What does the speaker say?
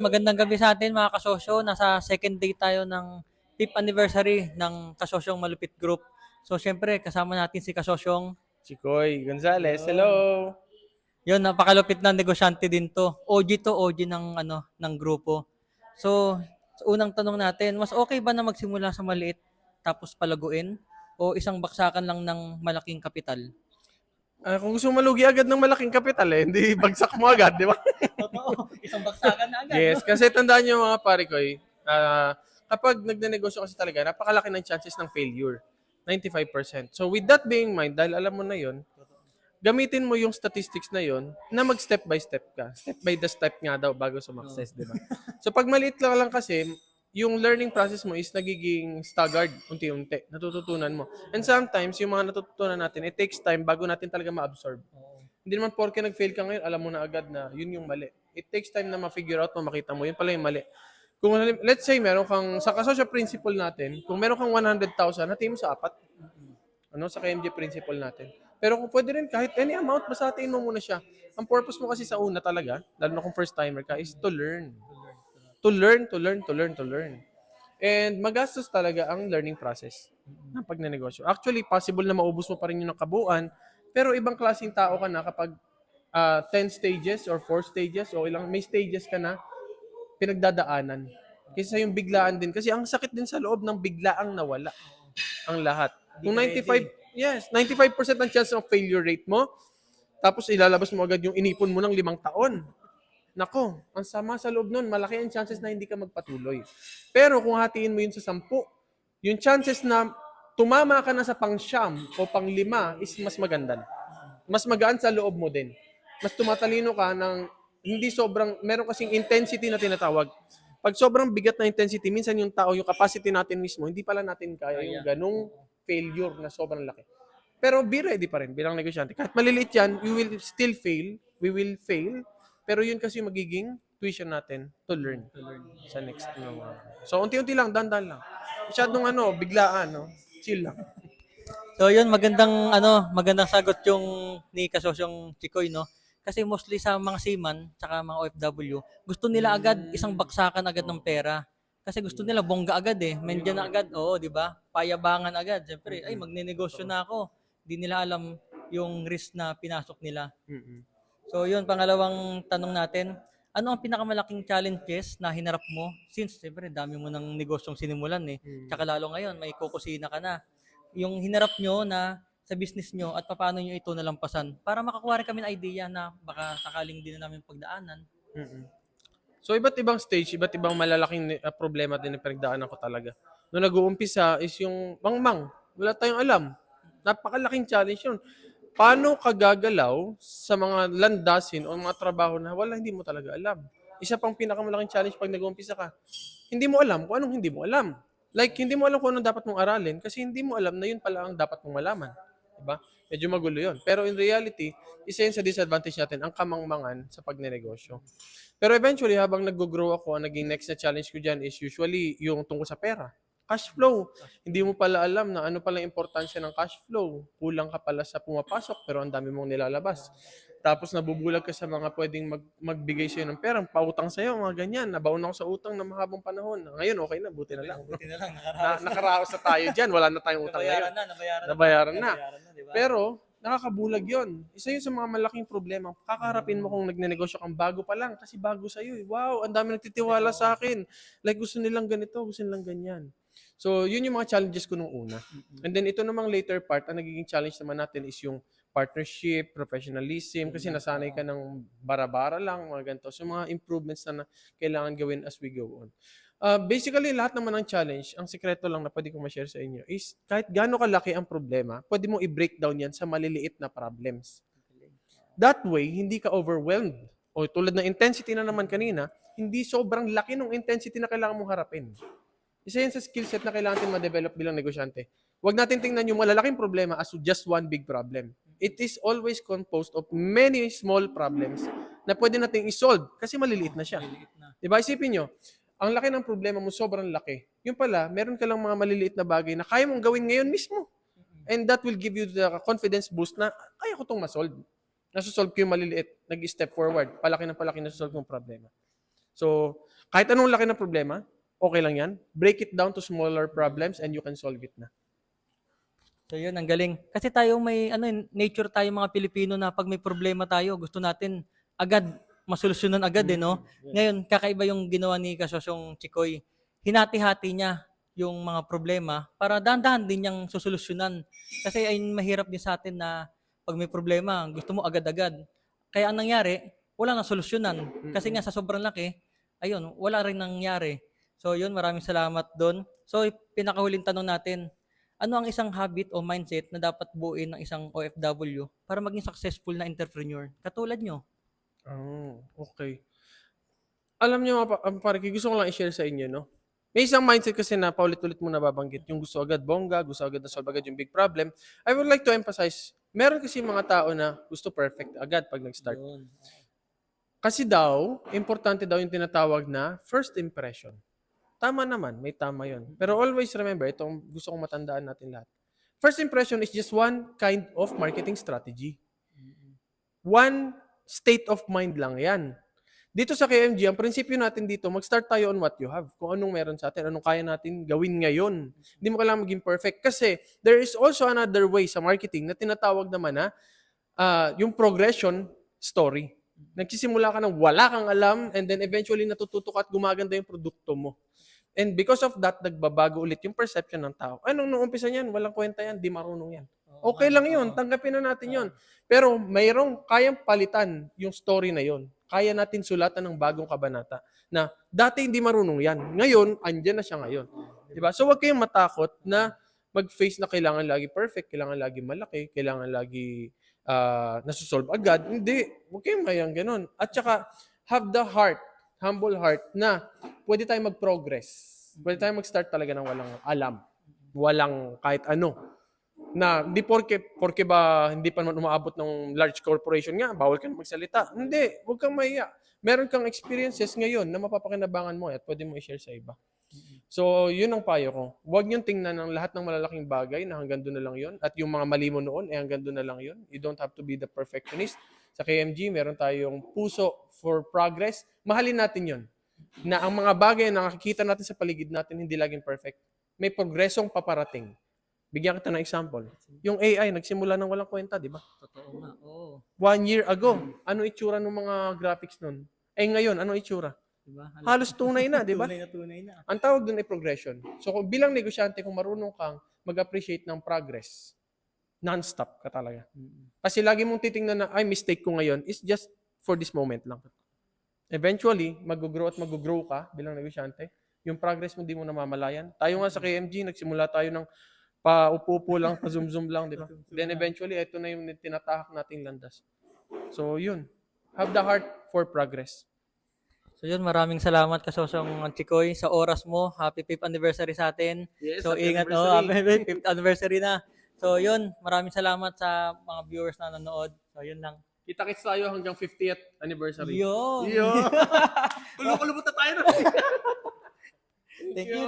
Magandang gabi sa atin mga kasosyo. Nasa second day tayo ng 5th anniversary ng Kasosyong Malupit Group. So syempre kasama natin si Kasosyong. Chikoy Gonzales, hello! Yun, napakalupit na negosyante din to. OG to OG ng ano ng grupo. So unang tanong natin, mas okay ba na magsimula sa maliit tapos palaguin o isang baksakan lang ng malaking kapital? Ah, kung gusto malugi agad ng malaking kapital eh, hindi bagsak mo agad, di ba? Isang baksakan na agad. yes, kasi tandaan nyo mga pare ko eh, ah, kapag nagnenegosyo kasi talaga, napakalaki ng chances ng failure. 95%. So with that being in mind, dahil alam mo na yon, gamitin mo yung statistics na yon na mag step by step ka. Step by the step nga daw bago sumakses, di ba? So pag maliit lang lang kasi, yung learning process mo is nagiging staggered unti-unti. Natututunan mo. And sometimes, yung mga natututunan natin, it takes time bago natin talaga ma-absorb. Hindi naman porke nag-fail ka ngayon, alam mo na agad na yun yung mali. It takes time na ma-figure out mo, makita mo, yun pala yung mali. Kung let's say meron kang sa kasosyo principle natin, kung meron kang 100,000, hatiin mo sa apat. Ano sa KMG principle natin. Pero kung pwede rin kahit any amount, basta hatiin mo muna siya. Ang purpose mo kasi sa una talaga, lalo na kung first timer ka, is to learn. To learn, to learn, to learn, to learn. And magastos talaga ang learning process ng pagnenegosyo. Actually, possible na maubos mo pa rin yung kabuuan, pero ibang klaseng tao ka na kapag ah, 10 stages or 4 stages o ilang may stages ka na pinagdadaanan. Kaysa yung biglaan din. Kasi ang sakit din sa loob ng biglaang nawala ang lahat. Kung 95, yes, 95% ang chance of failure rate mo, tapos ilalabas mo agad yung inipon mo ng limang taon. Nako, ang sama sa loob nun, malaki ang chances na hindi ka magpatuloy. Pero kung hatiin mo yun sa sampu, yung chances na tumama ka na sa pang-siyam o pang-lima is mas maganda. Mas magaan sa loob mo din. Mas tumatalino ka ng hindi sobrang, meron kasing intensity na tinatawag. Pag sobrang bigat na intensity, minsan yung tao, yung capacity natin mismo, hindi pala natin kaya yung ganung failure na sobrang laki. Pero be ready pa rin bilang negosyante. Kahit maliliit yan, you will still fail. We will fail. Pero yun kasi yung magiging tuition natin to learn, sa next. No. So, unti-unti lang, dandan lang. Masyadong ano, biglaan, no? Chill lang. So yun, magandang ano, magandang sagot yung ni Kasosyong Chikoy, no? Kasi mostly sa mga seaman, tsaka mga OFW, gusto nila agad isang baksakan agad ng pera. Kasi gusto nila bongga agad eh. Mendyan na agad, oo, di ba? Payabangan agad. Siyempre, ay, magnenegosyo na ako. Hindi nila alam yung risk na pinasok nila. So yun, pangalawang tanong natin, ano ang pinakamalaking challenges na hinarap mo? Since, siyempre, dami mo ng negosyong sinimulan eh. Tsaka lalo ngayon, may kukusina ka na. Yung hinarap nyo na sa business nyo at paano nyo ito nalampasan para makakuha rin kami ng idea na baka sakaling din na namin pagdaanan. Mm-mm. So, iba't ibang stage, iba't ibang malalaking uh, problema din na pinagdaanan ko talaga. Noong nag-uumpisa is yung mangmang. Wala tayong alam. Napakalaking challenge yun. Paano ka gagalaw sa mga landasin o mga trabaho na wala, hindi mo talaga alam. Isa pang pinakamalaking challenge pag nag-uumpisa ka. Hindi mo alam kung anong hindi mo alam. Like, hindi mo alam kung anong dapat mong aralin kasi hindi mo alam na yun pala ang dapat mong malaman. Diba? Medyo magulo yun. Pero in reality, isa yun sa disadvantage natin, ang kamangmangan sa pagnenegosyo. Pero eventually, habang nag-grow ako, ang naging next na challenge ko dyan is usually yung tungkol sa pera. Cash flow. Hindi mo pala alam na ano pala importansya ng cash flow. Kulang ka pala sa pumapasok pero ang dami mong nilalabas. Tapos nabubulag ka sa mga pwedeng mag, magbigay sa'yo ng pera, pautang sa'yo, mga ganyan. Nabaon ako sa utang na mahabang panahon. Ngayon, okay na, buti na lang. Buti na lang, Na, nakaraos na tayo dyan, wala na tayong utang ngayon. na, nabayaran, Nabayaran na. di ba? Pero, nakakabulag yon. Isa yun sa mga malaking problema. Kakaharapin mo kung nagnenegosyo kang bago pa lang kasi bago sa'yo. Eh. Wow, ang dami nagtitiwala sa akin. Like gusto nilang ganito, gusto nilang ganyan. So, yun yung mga challenges ko nung una. And then ito namang later part, ang nagiging challenge naman natin is yung partnership, professionalism, kasi nasanay ka ng bara-bara lang, mga ganito. So, mga improvements na, na kailangan gawin as we go on. Uh, basically, lahat naman ng challenge, ang sekreto lang na pwede kong ma-share sa inyo is kahit gaano kalaki ang problema, pwede mo i-breakdown yan sa maliliit na problems. That way, hindi ka overwhelmed. O tulad ng intensity na naman kanina, hindi sobrang laki ng intensity na kailangan mong harapin. Isa yan sa skill set na kailangan natin ma-develop bilang negosyante. Huwag natin tingnan yung malalaking problema as just one big problem. It is always composed of many small problems na pwede nating isolve kasi maliliit na siya. Maliit na. Diba? Isipin nyo, ang laki ng problema mo, sobrang laki. Yung pala, meron ka lang mga maliliit na bagay na kaya mong gawin ngayon mismo. And that will give you the confidence boost na kaya ko itong masolve. Nasosolve ko yung maliliit, nag-step forward, palaki ng palaki nasosolve yung problema. So, kahit anong laki ng problema, okay lang yan. Break it down to smaller problems and you can solve it na. So yun, ang galing. Kasi tayo may ano, nature tayo mga Pilipino na pag may problema tayo, gusto natin agad masolusyonan agad eh, no? Ngayon, kakaiba yung ginawa ni Kasosyong Chikoy. Hinati-hati niya yung mga problema para dahan-dahan din niyang susolusyonan. Kasi ay mahirap din sa atin na pag may problema, gusto mo agad-agad. Kaya ang nangyari, wala nang solusyonan. Kasi nga sa sobrang laki, ayun, wala rin nangyari. So yun, maraming salamat doon. So pinakahuling tanong natin, ano ang isang habit o mindset na dapat buuin ng isang OFW para maging successful na entrepreneur? Katulad nyo. Oh, okay. Alam niyo mga pa- ang pare, gusto ko lang i-share sa inyo, no? May isang mindset kasi na paulit-ulit mo nababanggit, yung gusto agad bongga, gusto agad na solve agad yung big problem. I would like to emphasize, meron kasi mga tao na gusto perfect agad pag nag-start. Kasi daw, importante daw yung tinatawag na first impression. Tama naman, may tama yon. Pero always remember, itong gusto kong matandaan natin lahat. First impression is just one kind of marketing strategy. One state of mind lang yan. Dito sa KMG, ang prinsipyo natin dito, mag-start tayo on what you have. Kung anong meron sa atin, anong kaya natin gawin ngayon. Hindi mo kailangan maging perfect. Kasi there is also another way sa marketing na tinatawag naman na ah, yung progression story. Nagsisimula ka ng wala kang alam and then eventually natututo ka at gumaganda yung produkto mo. And because of that, nagbabago ulit yung perception ng tao. Anong nung umpisa niyan? Walang kwenta yan, di marunong yan. Okay lang yun, tanggapin na natin yun. Pero mayroong kayang palitan yung story na yun. Kaya natin sulatan ng bagong kabanata na dati hindi marunong yan. Ngayon, andyan na siya ngayon. Diba? So huwag kayong matakot na mag-face na kailangan lagi perfect, kailangan lagi malaki, kailangan lagi uh, nasusolve agad. Hindi. Huwag kayong mayang ganun. At saka, have the heart, humble heart, na pwede tayong mag-progress. Pwede tayong mag-start talaga ng walang alam. Walang kahit ano na hindi porke porke ba hindi pa naman umaabot ng large corporation nga bawal ka na magsalita hindi huwag kang mahiya meron kang experiences ngayon na mapapakinabangan mo at pwede mo i-share sa iba so yun ang payo ko huwag niyong tingnan ng lahat ng malalaking bagay na hanggang doon na lang yun at yung mga mali mo noon eh hanggang doon na lang yun you don't have to be the perfectionist sa KMG meron tayong puso for progress mahalin natin yun na ang mga bagay na nakikita natin sa paligid natin hindi laging perfect may progresong paparating Bigyan kita ng example. Yung AI, nagsimula ng walang kwenta, di ba? Totoo nga. Oo. One year ago, ano itsura ng mga graphics nun? Eh ngayon, ano itsura? Diba? Halos tunay na, di ba? Tunay na tunay na. Ang tawag dun ay progression. So kung bilang negosyante, kung marunong kang mag-appreciate ng progress, non-stop ka talaga. Kasi lagi mong titingnan na, ay, mistake ko ngayon, is just for this moment lang. Eventually, mag-grow at mag-grow ka bilang negosyante. Yung progress mo, di mo namamalayan. Tayo nga sa KMG, nagsimula tayo ng pa-upo-upo lang, pa-zoom-zoom lang, di ba? Then eventually, ito na yung tinatahak nating landas. So, yun. Have the heart for progress. So yun, maraming salamat Kasosyong Chikoy sa oras mo. Happy 5th anniversary sa atin. Yes, so ingat oh, happy 5th anniversary na. So yun, maraming salamat sa mga viewers na nanonood. So yun lang. Kita-kits tayo hanggang 50th anniversary. Yun. Yo! Kulo-kulo tayo na. Thank you.